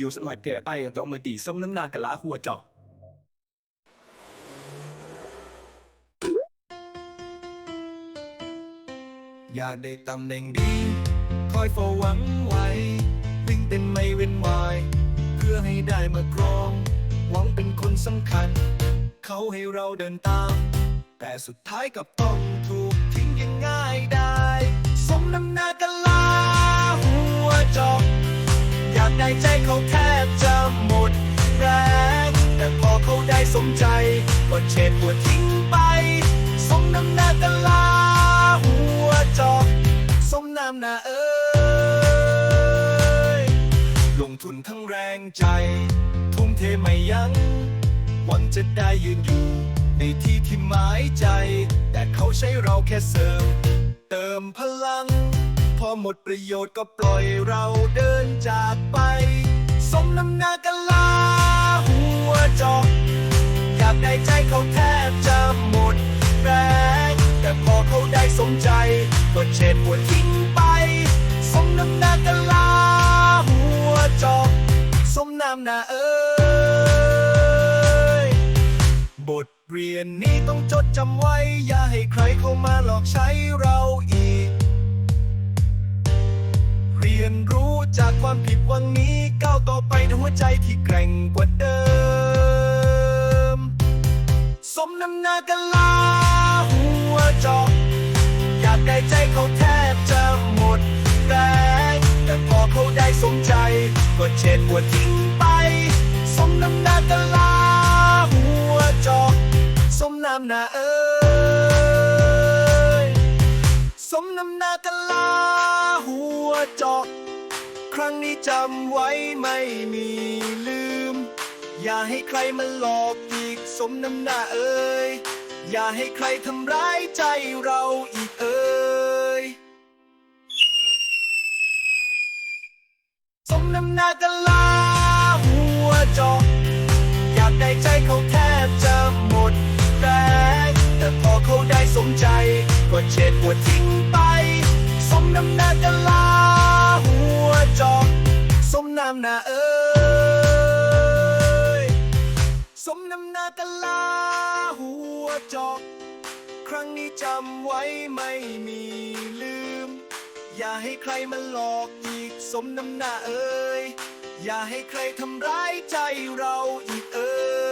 อยู่สมัยเกิดไอ้ต้องมาตีส้มน้ำหนากะลาหัวจอกอยากได้ตำแหน่งดี คอยเฝ้าหวังไว้วิ่งเต้นไม่เว้นวาย เพื่อให้ได้มากรอง หวังเป็นคนสำคัญ เขาให้เราเดินตาม แต่สุดท้ายกับต้องถูกทิ้งยังง่ายได้ สมน้ำหน้ากะลาหัวจอกอยากได้ใจเขาแทบจะหมดแรงแต่พอเขาได้สมใจก็เฉดหัวทิ้งไป สมน้ำหน้ากะลาหัวจอกสมน้ำหน้าเอ้ยลงทุนทั้งแรงใจ ทุ่มเทไม่ยัง้งหวังจะได้ยืนอยู่ ในที่ที่หมายใจ แต่เขาใช้เราแค่เสริม เติมพลัง พอหมดประโยชน์ก็ปล่อยเราเดิน สมใจ ก็เช็ดหัวทิ้งไป สมน้ำหน้ากะลาหัวจอกสมน้ำหน้าเอ้ยบทเรียนนี้ต้องจดจำไว้ อย่าให้ใครเข้ามาหลอกใช้เราอีก เรียนรู้จากความผิดหวังนี้ก้าวต่อไปด้วยหัวใจที่แกร่งกว่าเดิม สมน้ำหน้ากะลาหัวจอก อยากได้ใจเขาแทบจะหมดแรงแต่พอเขาได้สมใจ ก็เช็ดหัวทิ้งไปสมน้ำหน้ากะลาหัวจอกสมน้ำหน้าเอ้ยสมน้ำหน้ากะลาหัวจอกครั้งนี้จำไว้ไม่มีลืม อย่าให้ใครมาหลอกอีกสมน้ำหน้าเอ้ย อย่าให้ใครทำร้ายใจเราอีกเอ้ยสมน้ำหน้ากะลาหัวจอกอยากได้ใจเขาแทบจะหมดแรงแต่พอเขาได้สมใจก็เช็ดหัวทิ้งไป สมน้ำหน้ากะลาหัวจอกสมน้ำหน้าเอ้ย มน้ำหน้ากะลาหัวจอก ครั้งนี้จำไว้ไม่มีลืม อย่าให้ใครมาหลอกอีกสมน้ำหน้าเอ้ยอย่าให้ใครทำร้ายใจเราอีกเอ้